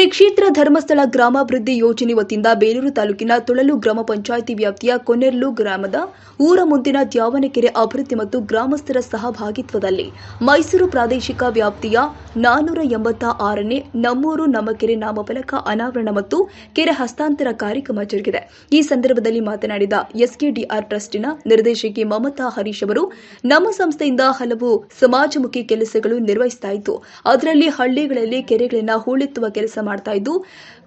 ಧರ್ಮಸ್ಥಳ ಗ್ರಾಮಾಭಿವೃದ್ಧಿ ಯೋಜನೆ ವತಿಯಿಂದ ಬೇಲೂರು ತಾಲೂಕಿನ ತುಳಲು ಗ್ರಾಮ ಪಂಚಾಯಿತಿ ವ್ಯಾಪ್ತಿಯ ಕೊನೆರ್ಲು ಗ್ರಾಮದ ಊರ ಮುಂದಿನ ದ್ಯಾವನಕೆರೆ ಅಭಿವೃದ್ಧಿ ಮತ್ತು ಗ್ರಾಮಸ್ಥರ ಸಹಭಾಗಿತ್ವದಲ್ಲಿ ಮೈಸೂರು ಪ್ರಾದೇಶಿಕ ವ್ಯಾಪ್ತಿಯ ನಾನ್ನೂರ ಎಂಬತ್ತ ಆರನೇ ನಮ್ಮೂರು ನಮ್ಮ ಕೆರೆ ನಾಮಫಲಕ ಅನಾವರಣ ಮತ್ತು ಕೆರೆ ಹಸ್ತಾಂತರ ಕಾರ್ಯಕ್ರಮ ಜರುಗಿದೆ. ಈ ಸಂದರ್ಭದಲ್ಲಿ ಮಾತನಾಡಿದ ಎಸ್ಕೆಡಿಆರ್ ಟ್ರಸ್ಟಿನ ನಿರ್ದೇಶಕಿ ಮಮತಾ ಹರೀಶ್ ಅವರು, ನಮ್ಮ ಸಂಸ್ಥೆಯಿಂದ ಹಲವು ಸಮಾಜಮುಖಿ ಕೆಲಸಗಳು ನಿರ್ವಹಿಸ್ತಾ ಇದ್ದು ಅದರಲ್ಲಿ ಹಳ್ಳಿಗಳಲ್ಲಿ ಕೆರೆಗಳನ್ನು ಹೂಳೆತ್ತುವ ಕೆಲಸ ಮಾಡ್ತಾ ಇದ್ದು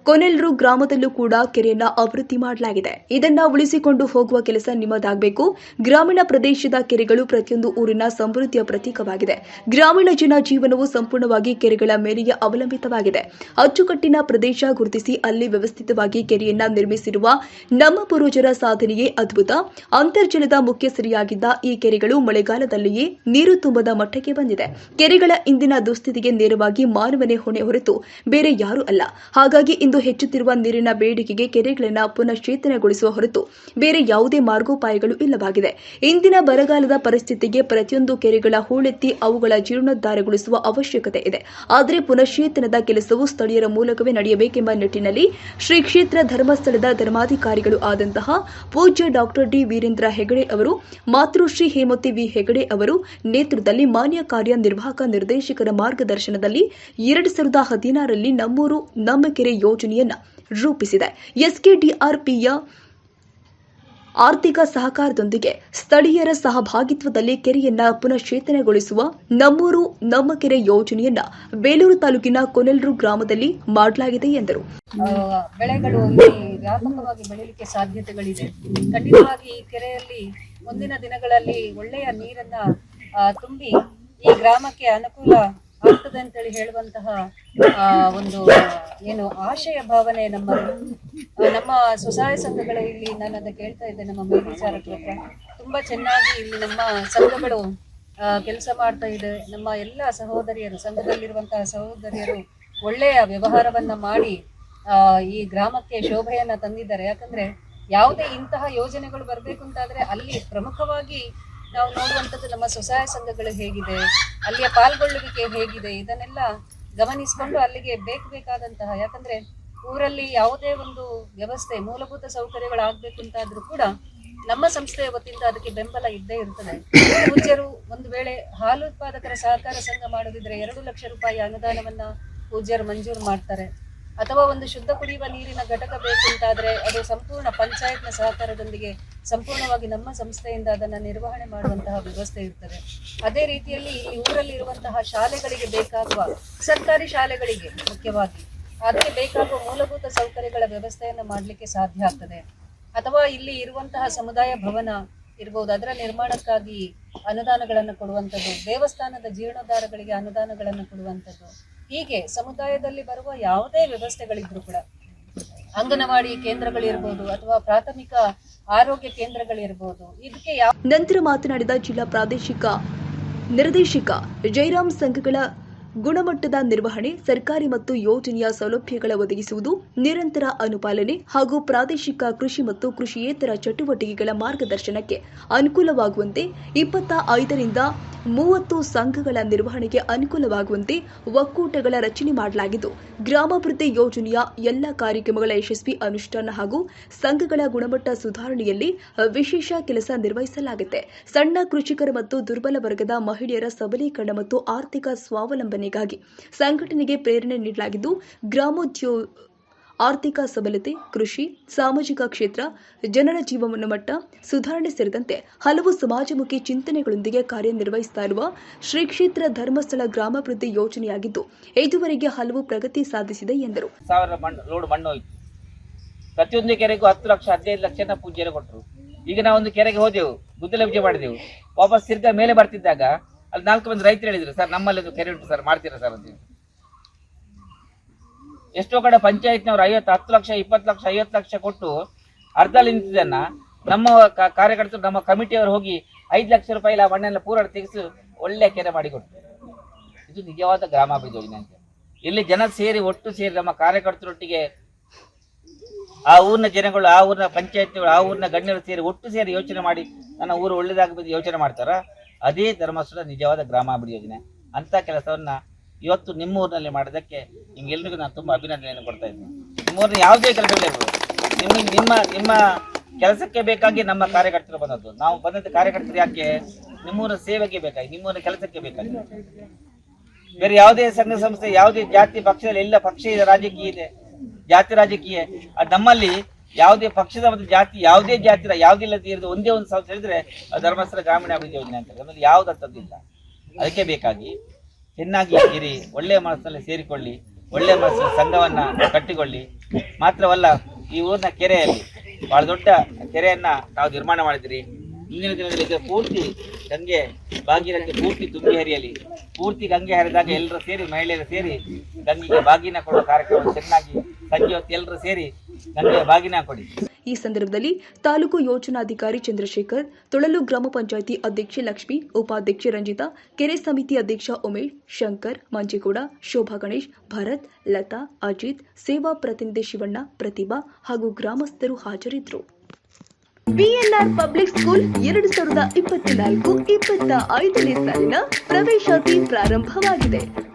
ಕೊನೆಲ್ರು ಗ್ರಾಮದಲ್ಲೂ ಕೂಡ ಕೆರೆಯನ್ನ ಅಭಿವೃದ್ಧಿ ಮಾಡಲಾಗಿದೆ. ಇದನ್ನ ಉಳಿಸಿಕೊಂಡು ಹೋಗುವ ಕೆಲಸ ನಿಮ್ಮದಾಗಬೇಕು. ಗ್ರಾಮೀಣ ಪ್ರದೇಶದ ಕೆರೆಗಳು ಪ್ರತಿಯೊಂದು ಊರಿನ ಸಮೃದ್ಧಿಯ ಪ್ರತೀಕವಾಗಿದೆ. ಗ್ರಾಮೀಣ ಜನ ಜೀವನವು ಸಂಪೂರ್ಣವಾಗಿ ಕೆರೆಗಳ ಮೇಲೆಯೇ ಅವಲಂಬಿತವಾಗಿದೆ. ಅಚ್ಚುಕಟ್ಟಿನ ಪ್ರದೇಶ ಗುರುತಿಸಿ ಅಲ್ಲಿ ವ್ಯವಸ್ಥಿತವಾಗಿ ಕೆರೆಯನ್ನ ನಿರ್ಮಿಸಿರುವ ನಮ್ಮ ಪೂರ್ವಜರ ಸಾಧನೆಯೇ ಅದ್ಭುತ. ಅಂತರ್ಜಲದ ಮುಖ್ಯ ಸರಿಯಾಗಿದ್ದ ಈ ಕೆರೆಗಳು ಮಳೆಗಾಲದಲ್ಲಿಯೇ ನೀರು ತುಂಬದ ಮಟ್ಟಕ್ಕೆ ಬಂದಿದೆ. ಕೆರೆಗಳ ಇಂದಿನ ದುಸ್ಥಿತಿಗೆ ನೇರವಾಗಿ ಮಾನವನೇ ಹೊಣೆ ಹೊರತು ಬೇರೆ ಯಾರೂ ಅಲ್ಲ. ಹಾಗಾಗಿ ಹೆಚ್ಚುತ್ತಿರುವ ನೀರಿನ ಬೇಡಿಕೆಗೆ ಕೆರೆಗಳನ್ನು ಪುನಶ್ಚೇತನಗೊಳಿಸುವ ಹೊರತು ಬೇರೆ ಯಾವುದೇ ಮಾರ್ಗೋಪಾಯಗಳು ಇಲ್ಲವಾಗಿದೆ. ಇಂದಿನ ಬರಗಾಲದ ಪರಿಸ್ಥಿತಿಗೆ ಪ್ರತಿಯೊಂದು ಕೆರೆಗಳ ಹೂಳೆತ್ತಿ ಅವುಗಳ ಜೀರ್ಣೋದ್ಧಾರಗೊಳಿಸುವ ಅವಶ್ಯಕತೆ ಇದೆ. ಆದರೆ ಪುನಶ್ಚೇತನದ ಕೆಲಸವು ಸ್ಥಳೀಯರ ಮೂಲಕವೇ ನಡೆಯಬೇಕೆಂಬ ನಿಟ್ಟಿನಲ್ಲಿ ಶ್ರೀ ಕ್ಷೇತ್ರ ಧರ್ಮಸ್ಥಳದ ಧರ್ಮಾಧಿಕಾರಿಗಳು ಆದಂತಹ ಪೂಜ್ಯ ಡಾಕ್ಟರ್ ಡಿ ವೀರೇಂದ್ರ ಹೆಗಡೆ ಅವರು ಮಾತೃಶ್ರೀ ಹೇಮತಿ ವಿ ಹೆಗಡೆ ಅವರು ನೇತೃತ್ವದಲ್ಲಿ ಮಾನ್ಯ ಕಾರ್ಯನಿರ್ವಾಹಕ ನಿರ್ದೇಶಕರ ಮಾರ್ಗದರ್ಶನದಲ್ಲಿ ಎರಡು ಸಾವಿರದ ಹದಿನಾರರಲ್ಲಿ ನಮ್ಮೂರು ನಮ್ಮ ಕೆರೆ ಯೋಜನೆಯನ್ನ ರೂಪಿಸಿದೆ. ಎಸ್ಕೆಡಿಆರ್ಪಿಯ ಆರ್ಥಿಕ ಸಹಕಾರದೊಂದಿಗೆ ಸ್ಥಳೀಯರ ಸಹಭಾಗಿತ್ವದಲ್ಲಿ ಕೆರೆಯನ್ನ ಪುನಶ್ಚೇತನಗೊಳಿಸುವ ನಮ್ಮೂರು ನಮ್ಮ ಕೆರೆ ಯೋಜನೆಯನ್ನ ಬೇಲೂರು ತಾಲೂಕಿನ ಕೊನೆಲ್ರು ಗ್ರಾಮದಲ್ಲಿ ಮಾಡಲಾಗಿದೆ ಎಂದರು. ಬೆಳೆಗಳು ವ್ಯಾಪಕವಾಗಿ ಬೆಳೆಯಲಿಕ್ಕೆ ಸಾಧ್ಯತೆಗಳಿದೆ. ಖಂಡಿತವಾಗಿ ಈ ಕೆರೆಯಲ್ಲಿ ಮುಂದಿನ ದಿನಗಳಲ್ಲಿ ಒಳ್ಳೆಯ ನೀರನ್ನ ತುಂಬಿ ಈ ಗ್ರಾಮಕ್ಕೆ ಅನುಕೂಲ ಆಗ್ತದೆ ಅಂತೇಳಿ ಹೇಳುವಂತಹ ಆ, ಒಂದು ಏನು ಆಶಯ ಭಾವನೆ ನಮ್ಮ ನಮ್ಮ ಸ್ವಸಹಾಯ ಸಂಘಗಳ ಇಲ್ಲಿ ನಾನು ಅದನ್ನ ಕೇಳ್ತಾ ಇದ್ದೆ ನಮ್ಮ ಮೇಲ್ವಿಚಾರಕರ ಹತ್ರ. ತುಂಬಾ ಚೆನ್ನಾಗಿ ಇಲ್ಲಿ ನಮ್ಮ ಸಂಘಗಳು ಕೆಲಸ ಮಾಡ್ತಾ ಇದೆ. ನಮ್ಮ ಎಲ್ಲ ಸಹೋದರಿಯರು ಸಂಘದಲ್ಲಿರುವಂತಹ ಸಹೋದರಿಯರು ಒಳ್ಳೆಯ ವ್ಯವಹಾರವನ್ನ ಮಾಡಿ ಆ, ಈ ಗ್ರಾಮಕ್ಕೆ ಶೋಭೆಯನ್ನ ತಂದಿದ್ದಾರೆ. ಯಾಕಂದ್ರೆ ಯಾವುದೇ ಇಂತಹ ಯೋಜನೆಗಳು ಬರಬೇಕು ಅಂತಾದ್ರೆ ಅಲ್ಲಿ ಪ್ರಮುಖವಾಗಿ ನಾವು ನೋಡುವಂಥದ್ದು ನಮ್ಮ ಸ್ವಸಹಾಯ ಸಂಘಗಳು ಹೇಗಿದೆ, ಅಲ್ಲಿಯ ಪಾಲ್ಗೊಳ್ಳುವಿಕೆ ಹೇಗಿದೆ, ಇದನ್ನೆಲ್ಲ ಗಮನಿಸಿಕೊಂಡು ಅಲ್ಲಿಗೆ ಬೇಕು ಬೇಕಾದಂತಹ, ಯಾಕಂದ್ರೆ ಊರಲ್ಲಿ ಯಾವುದೇ ಒಂದು ವ್ಯವಸ್ಥೆ, ಮೂಲಭೂತ ಸೌಕರ್ಯಗಳಾಗಬೇಕು ಅಂತಾದ್ರೂ ಕೂಡ ನಮ್ಮ ಸಂಸ್ಥೆಯ ವತಿಯಿಂದ ಅದಕ್ಕೆ ಬೆಂಬಲ ಇದ್ದೇ ಇರ್ತದೆ. ಪೂಜ್ಯರು ಒಂದು ವೇಳೆ ಹಾಲು ಉತ್ಪಾದಕರ ಸಹಕಾರ ಸಂಘ ಮಾಡೋದಿದ್ರೆ ಎರಡು ಲಕ್ಷ ರೂಪಾಯಿ ಅನುದಾನವನ್ನ ಪೂಜ್ಯರು ಮಂಜೂರು ಮಾಡ್ತಾರೆ. ಅಥವಾ ಒಂದು ಶುದ್ಧ ಕುಡಿಯುವ ನೀರಿನ ಘಟಕ ಬೇಕು ಅಂತಾದ್ರೆ ಅದು ಸಂಪೂರ್ಣ ಪಂಚಾಯತ್ನ ಸಹಕಾರದೊಂದಿಗೆ ಸಂಪೂರ್ಣವಾಗಿ ನಮ್ಮ ಸಂಸ್ಥೆಯಿಂದ ಅದನ್ನ ನಿರ್ವಹಣೆ ಮಾಡುವಂತಹ ವ್ಯವಸ್ಥೆ ಇರ್ತದೆ. ಅದೇ ರೀತಿಯಲ್ಲಿ ಈ ಊರಲ್ಲಿ ಇರುವಂತಹ ಶಾಲೆಗಳಿಗೆ ಬೇಕಾಗುವ ಸರ್ಕಾರಿ ಶಾಲೆಗಳಿಗೆ ಮುಖ್ಯವಾಗಿ ಅದಕ್ಕೆ ಬೇಕಾಗುವ ಮೂಲಭೂತ ಸೌಕರ್ಯಗಳ ವ್ಯವಸ್ಥೆಯನ್ನು ಮಾಡಲಿಕ್ಕೆ ಸಾಧ್ಯ ಆಗ್ತದೆ. ಅಥವಾ ಇಲ್ಲಿ ಇರುವಂತಹ ಸಮುದಾಯ ಭವನ ಇರ್ಬೋದು. ಅದರ ನಿರ್ಮಾಣಕ್ಕಾಗಿ ಅನುದಾನಗಳನ್ನು ಕೊಡುವಂಥದ್ದು, ದೇವಸ್ಥಾನದ ಜೀರ್ಣೋದ್ಧಾರಗಳಿಗೆ ಅನುದಾನಗಳನ್ನು ಕೊಡುವಂಥದ್ದು, ಹೀಗೆ ಸಮುದಾಯದಲ್ಲಿ ಬರುವ ಯಾವುದೇ ವ್ಯವಸ್ಥೆಗಳಿದ್ರು ಕೂಡ ಅಂಗನವಾಡಿ ಕೇಂದ್ರಗಳಿರ್ಬೋದು ಅಥವಾ ಪ್ರಾಥಮಿಕ ಆರೋಗ್ಯ ಕೇಂದ್ರಗಳಿರ್ಬೋದು, ಇದಕ್ಕೆ ಯಾವ ನಂತರ ಮಾತನಾಡಿದ ಜಿಲ್ಲಾ ಪ್ರಾದೇಶಿಕ ನಿರ್ದೇಶಕ ಜೈರಾಮ್ ಸಂಘಗಳ ಗುಣಮಟ್ಟದ ನಿರ್ವಹಣೆ, ಸರ್ಕಾರಿ ಮತ್ತು ಯೋಜನೆಯ ಸೌಲಭ್ಯಗಳ ಒದಗಿಸುವುದು, ನಿರಂತರ ಅನುಪಾಲನೆ ಹಾಗೂ ಪ್ರಾದೇಶಿಕ ಕೃಷಿ ಮತ್ತು ಕೃಷಿಯೇತರ ಚಟುವಟಿಕೆಗಳ ಮಾರ್ಗದರ್ಶನಕ್ಕೆ ಅನುಕೂಲವಾಗುವಂತೆ ಇಪ್ಪತ್ತ ಐದರಿಂದ ಮೂವತ್ತು ಸಂಘಗಳ ನಿರ್ವಹಣೆಗೆ ಅನುಕೂಲವಾಗುವಂತೆ ಒಕ್ಕೂಟಗಳ ರಚನೆ ಮಾಡಲಾಗಿದ್ದು, ಗ್ರಾಮಾಭಿವೃದ್ಧಿ ಯೋಜನೆಯ ಎಲ್ಲ ಕಾರ್ಯಕ್ರಮಗಳ ಯಶಸ್ವಿ ಅನುಷ್ಠಾನ ಹಾಗೂ ಸಂಘಗಳ ಗುಣಮಟ್ಟ ಸುಧಾರಣೆಯಲ್ಲಿ ವಿಶೇಷ ಕೆಲಸ ನಿರ್ವಹಿಸಲಾಗುತ್ತೆ. ಸಣ್ಣ ಕೃಷಿಕರ ಮತ್ತು ದುರ್ಬಲ ವರ್ಗದ ಮಹಿಳೆಯರ ಸಬಲೀಕರಣ ಮತ್ತು ಆರ್ಥಿಕ ಸ್ವಾವಲಂಬನೆಗಾಗಿ ಸಂಘಟನೆಗೆ ಪ್ರೇರಣೆ ನೀಡಲಾಗಿದ್ದು, ಗ್ರಾಮೋದ್ಯೋ, ಆರ್ಥಿಕ ಸಬಲತೆ, ಕೃಷಿ, ಸಾಮಾಜಿಕ ಕ್ಷೇತ್ರ, ಜನರ ಜೀವನ ಮಟ್ಟ ಸುಧಾರಣೆ ಸೇರಿದಂತೆ ಹಲವು ಸಮಾಜಮುಖಿ ಚಿಂತನೆಗಳೊಂದಿಗೆ ಕಾರ್ಯನಿರ್ವಹಿಸುತ್ತಾ ಇರುವ ಶ್ರೀ ಕ್ಷೇತ್ರ ಧರ್ಮಸ್ಥಳ ಗ್ರಾಮಾಭಿವೃದ್ಧಿ ಯೋಜನೆಯಾಗಿದ್ದು, ಇದುವರೆಗೆ ಹಲವು ಪ್ರಗತಿ ಸಾಧಿಸಿದೆ ಎಂದರು. ಪ್ರತಿಯೊಂದು ಕೆರೆಗೂ ಹತ್ತು ಲಕ್ಷ, ಹದಿನೈದು ಲಕ್ಷ ಪೂಜೆ ಕೊಟ್ಟರು. ಈಗ ನಾವು ಒಂದು ಕೆರೆಗೆ ಹೋದೆವು, ಗುದ್ದಲ ಪೂಜೆ ಮಾಡಿದೆವು. ವಾಪಸ್ ತಿರ್ಗಾ ಮೇಲೆ ಬರ್ತಿದ್ದಾಗ ಅಲ್ಲಿ ನಾಲ್ಕು ಮಂದಿ ರೈತರು ಹೇಳಿದ್ರು, ಸರ್, ನಮ್ಮಲ್ಲಿ ಒಂದು ಕೆರೆ ಉಂಟು, ಸರ್, ಮಾಡ್ತೀರಾ, ಸರ್? ಅಂತ. ಎಷ್ಟೋ ಕಡೆ ಪಂಚಾಯತ್ನವ್ರು ಐವತ್ತು, ಹತ್ತು ಲಕ್ಷ, ಇಪ್ಪತ್ತು ಲಕ್ಷ, ಐವತ್ತು ಲಕ್ಷ ಕೊಟ್ಟು ಅರ್ಧ ನಿಂತಿದ್ದನ್ನ ನಮ್ಮ ಕಾರ್ಯಕರ್ತರು, ನಮ್ಮ ಕಮಿಟಿಯವರು ಹೋಗಿ ಐದು ಲಕ್ಷ ರೂಪಾಯಿ ಆ ಮಣ್ಣೆಲ್ಲ ಪೂರ ತೆಗೆಸಿ ಒಳ್ಳೆ ಕೆರೆ ಮಾಡಿಕೊಟ್ರು ಇದು ನಿಜವಾದ ಗ್ರಾಮಾಭಿವೃದ್ಧಿ ಯೋಜನೆ ಅಂತ ಇಲ್ಲಿ ಜನ ಸೇರಿ, ಒಟ್ಟು ಸೇರಿ ನಮ್ಮ ಕಾರ್ಯಕರ್ತರೊಟ್ಟಿಗೆ ಆ ಊರಿನ ಜನಗಳು, ಆ ಊರಿನ ಪಂಚಾಯತ್ಗಳು ಆ ಊರಿನ ಗಣ್ಯರು ಸೇರಿ ಒಟ್ಟು ಸೇರಿ ಯೋಚನೆ ಮಾಡಿ, ನನ್ನ ಊರು ಒಳ್ಳೇದಾಗಬೇಕು ಯೋಚನೆ ಮಾಡ್ತಾರ? ಅದೇ ಧರ್ಮಸ್ಥಳ ನಿಜವಾದ ಗ್ರಾಮಾಭಿವೃದ್ಧಿ ಯೋಜನೆ. ಅಂತ ಕೆಲಸವನ್ನ ಇವತ್ತು ನಿಮ್ಮ ಊರಿನಲ್ಲಿ ಮಾಡೋದಕ್ಕೆ ನಿಮ್ಗೆಲ್ರಿಗೂ ನಾನು ತುಂಬಾ ಅಭಿನಂದನೆಯನ್ನು ಕೊಡ್ತಾ ಇದ್ದೀನಿ. ನಿಮ್ಮ ಊರಿನ ಯಾವುದೇ ಕೆಲಸಗಳಿರ್ಬೋದು ನಿಮ್ಮ ನಿಮ್ಮ ನಿಮ್ಮ ಕೆಲಸಕ್ಕೆ ಬೇಕಾಗಿ ನಮ್ಮ ಕಾರ್ಯಕರ್ತರು ಬಂದದ್ದು. ನಾವು ಬಂದದ್ದು ಕಾರ್ಯಕರ್ತರು ಯಾಕೆ? ನಿಮ್ಮೂರ ಸೇವೆಗೆ ಬೇಕಾಗಿ ನಿಮ್ಮೂರ ಕೆಲಸಕ್ಕೆ ಬೇಕಾಗಿ. ಬೇರೆ ಯಾವುದೇ ಸಂಘ ಸಂಸ್ಥೆ, ಯಾವುದೇ ಜಾತಿ ಪಕ್ಷದಲ್ಲಿ ಎಲ್ಲ ಪಕ್ಷ ಇದೆ ರಾಜಕೀಯ ಇದೆ. ಜಾತಿ ರಾಜಕೀಯ. ನಮ್ಮಲ್ಲಿ ಯಾವುದೇ ಪಕ್ಷದ ಮತ್ತು ಜಾತಿ, ಯಾವುದೇ ಜಾತಿ ಯಾವುದಿಲ್ಲದೆ ಇರೋದು ಒಂದೇ ಒಂದು ಸಂಸ್ಥೆ ಹೇಳಿದ್ರೆ ಧರ್ಮಸ್ಥಳ ಗ್ರಾಮೀಣ ಅಭಿವೃದ್ಧಿ ಯೋಜನೆ ಅಂತ. ನಮ್ಮಲ್ಲಿ ಯಾವುದಂಥದ್ದಿಲ್ಲ ಅದಕ್ಕೆ ಬೇಕಾಗಿ ಚೆನ್ನಾಗಿ ಇರಿ, ಒಳ್ಳೆಯ ಮನಸ್ಸಿನಲ್ಲಿ ಸೇರಿಕೊಳ್ಳಿ, ಒಳ್ಳೆಯ ಮನಸ್ಸಿನ ಸಂಘವನ್ನ ಕಟ್ಟಿಕೊಳ್ಳಿ. ಮಾತ್ರವಲ್ಲ, ಈ ಊರಿನ ಕೆರೆಯಲ್ಲಿ ಬಹಳ ದೊಡ್ಡ ಕೆರೆಯನ್ನ ತಾವು ನಿರ್ಮಾಣ ಮಾಡಿದಿರಿ. ಮುಂದಿನ ದಿನದಲ್ಲಿ ಪೂರ್ತಿ ಗಂಗೆ, ಭಾಗೀರಥಿ ಪೂರ್ತಿ ತುಂಬಿ ಹರಿಯಲಿ ಪೂರ್ತಿ ಗಂಗೆ ಹರಿದಾಗ ಎಲ್ಲರೂ ಸೇರಿ, ಮಹಿಳೆಯರು ಸೇರಿ ಗಂಗೆಗೆ ಬಾಗಿನ ಕೊಡುವ ಕಾರ್ಯಕ್ರಮ ಚೆನ್ನಾಗಿ ಸಂಜೆ ಹೊತ್ತು ಎಲ್ಲರೂ ಸೇರಿ ಈ ಸಂದರ್ಭದಲ್ಲಿ ತಾಲೂಕು ಯೋಜನಾಧಿಕಾರಿ ಚಂದ್ರಶೇಖರ್, ತೊಳಲು ಗ್ರಾಮ ಪಂಚಾಯಿತಿ ಅಧ್ಯಕ್ಷೆ ಲಕ್ಷ್ಮಿ, ಉಪಾಧ್ಯಕ್ಷೆ ರಂಜಿತಾ, ಕೆರೆ ಸಮಿತಿ ಅಧ್ಯಕ್ಷ ಉಮೇಶ್, ಶಂಕರ್, ಮಂಜೇಗೌಡ, ಶೋಭಾ ಗಣೇಶ್, ಭರತ್, ಲತಾ, ಅಜಿತ್, ಸೇವಾ ಪ್ರತಿನಿಧಿ ಶಿವಣ್ಣ, ಪ್ರತಿಭಾ ಹಾಗೂ ಗ್ರಾಮಸ್ಥರು ಹಾಜರಿದ್ದರು. ಬಿಎನ್ಆರ್ ಪಬ್ಲಿಕ್ ಸ್ಕೂಲ್ ಎರಡು ಸಾವಿರದ ಇಪ್ಪತ್ನಾಲ್ಕು, ಇಪ್ಪತ್ತ ಐದನೇ ಸಾಲಿನ ಪ್ರವೇಶಾತಿ ಪ್ರಾರಂಭವಾಗಿದೆ.